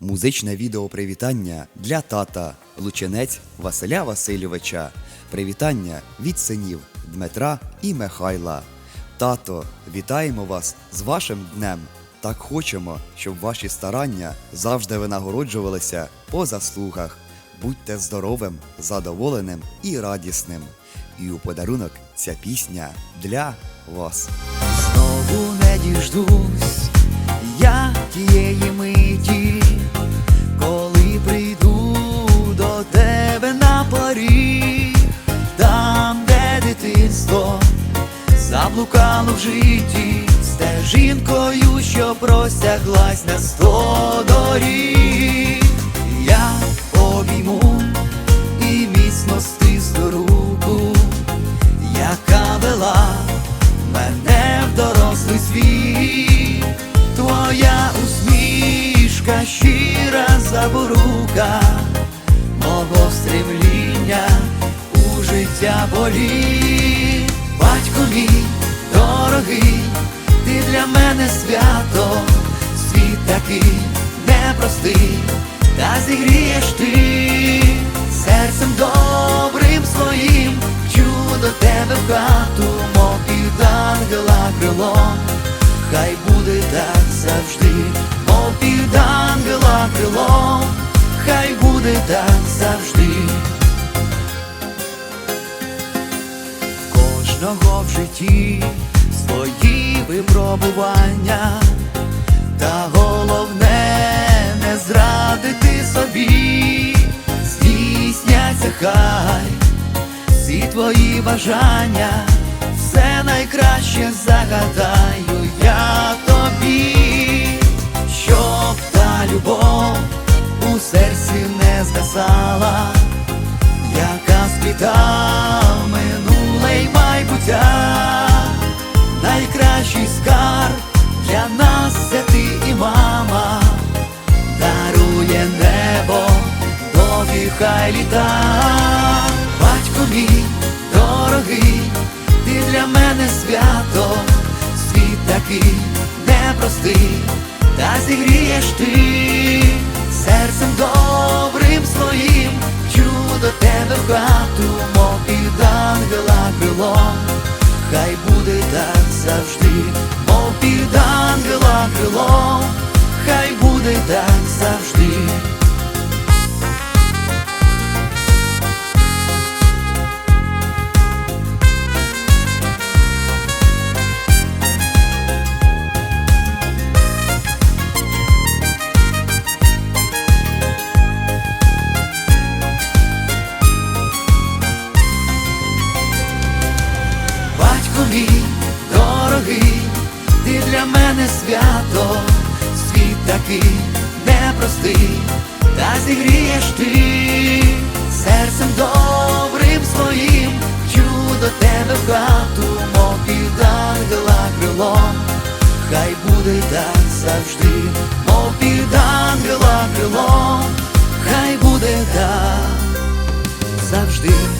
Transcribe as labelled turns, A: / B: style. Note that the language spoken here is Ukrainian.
A: Музичне відео привітання для тата Лученець Василя Васильовича. Привітання від синів Дмитра і Михайла. Тато, вітаємо вас з вашим днем. Так хочемо, щоб ваші старання завжди винагороджувалися по заслугах. Будьте здоровим, задоволеним і радісним. І у подарунок ця пісня для вас.
B: Знову не діждусь я тієї заблукало в житті, стежинкою, що простяглась на сто доріг. Я обійму і міцно стисну руку, яка вела мене в дорослий світ, твоя усмішка, щира заборука, мого стремління у життя політ. Мене свято, світ такий непростий, та зігрієш ти серцем добрим своїм, вчу до тебе в хату, мов під ангела крилом, хай буде так завжди, мов під ангела крилом, хай буде так завжди. Кожного в житті свої випробування, та головне не зрадити собі, здійсняться хай всі твої бажання, все найкраще загадаю я тобі, щоб та любов у серці не згасала яка спліта хай літа, батько мій дорогий, ти для мене свято, світ такий непростий, та зігрієш ти серцем добрим своїм, вчу до тебе в хату, мов під ангела крилом, хай буде так завжди, мов під ангела крилом, хай буде так завжди. Дорогий, ти для мене свято, світ такий непростий, та зігрієш ти серцем добрим своїм, вчу до тебе в хату, мов під ангела крилом, хай буде так завжди, мов під ангела крилом, хай буде так завжди.